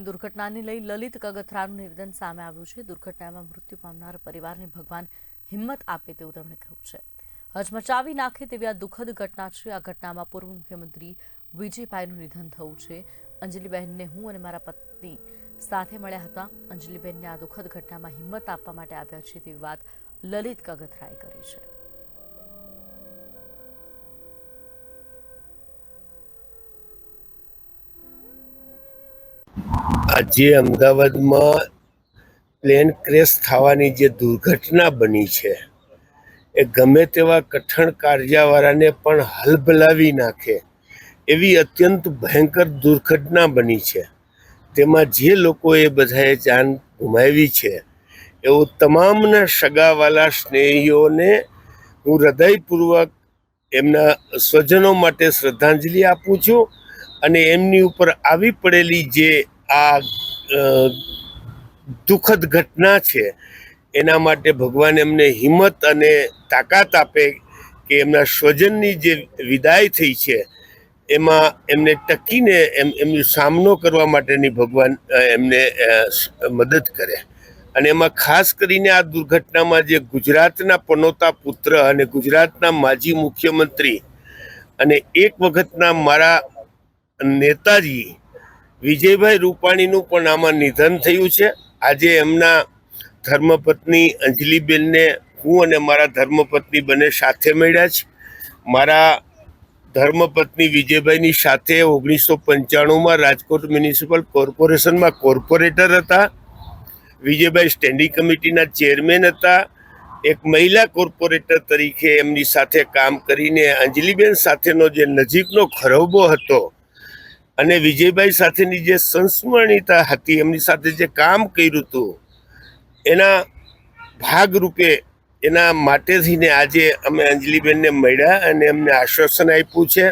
Train દુર્ઘટનાને લઈ લલિત કગથરાનું નિવેદન સામે આવ્યું છે. દુર્ઘટનામાં મૃત્યુ પામનાર પરિવારને ભગવાન હિંમત આપે તેવું તેમણે કહ્યું છે. હચમચાવી નાખે તેવી આ દુઃખદ ઘટના છે. આ ઘટનામાં પૂર્વ મુખ્યમંત્રી વિજયભાઈનું નિધન થયું છે. અંજલિબહેનને હું અને મારા પત્ની સાથે મળ્યા હતા. અંજલિબહેનને આ દુઃખદ ઘટનામાં હિંમત આપવા માટે આવ્યા છે તેવી વાત લલિત કગથરાએ કરી છે. આજે અમદાવાદમાં પ્લેન ક્રેશ થવાની જે દુર્ઘટના બની છે, એ ગમે તેવા કઠણ કાર્યવાળાને પણ હલબલાવી નાખે એવી અત્યંત ભયંકર દુર્ઘટના બની છે. તેમાં જે લોકોએ બધાએ જાન ગુમાવી છે, એવું તમામના સગાવાલા સ્નેહીઓને હું હૃદયપૂર્વક એમના સ્વજનો માટે શ્રદ્ધાંજલિ આપું છું અને એમની ઉપર આવી પડેલી જે આ દુઃખદ ઘટના છે, એના માટે ભગવાન એમને હિંમત અને તાકાત આપે કે એમના સ્વજનની જે વિદાય થઈ છે, એમાં એમને ટકીને એમ, એમનો સામનો કરવા માટેની ભગવાન એમને મદદ કરે. અને એમાં ખાસ કરીને આ દુર્ઘટનામાં જે ગુજરાતના પનોતા પુત્ર અને ગુજરાતના માજી મુખ્યમંત્રી અને એક વખતના મારા નેતાજી વિજયભાઈ રૂપાણીનું પણ આમાં નિધન થયું છે. આજે એમના ધર્મપત્ની અંજલિબેનને હું અને મારા ધર્મપત્ની બંને સાથે મળ્યા છે. મારા ધર્મપત્ની વિજયભાઈની સાથે ઓગણીસો પંચાણુંમાં રાજકોટ મ્યુનિસિપલ કોર્પોરેશનમાં કોર્પોરેટર હતા. વિજયભાઈ સ્ટેન્ડિંગ કમિટીના ચેરમેન હતા. એક મહિલા કોર્પોરેટર તરીકે એમની સાથે કામ કરીને અંજલિબેન સાથેનો જે નજીકનો ખરોબો હતો અને વિજયભાઈ સાથેની જે સંસ્મરણીતા હતી, એમની સાથે જે કામ કર્યું હતું, એના ભાગરૂપે એના માટે થઈને આજે અમે અંજલિબેનને મળ્યા અને એમને આશ્વાસન આપ્યું છે.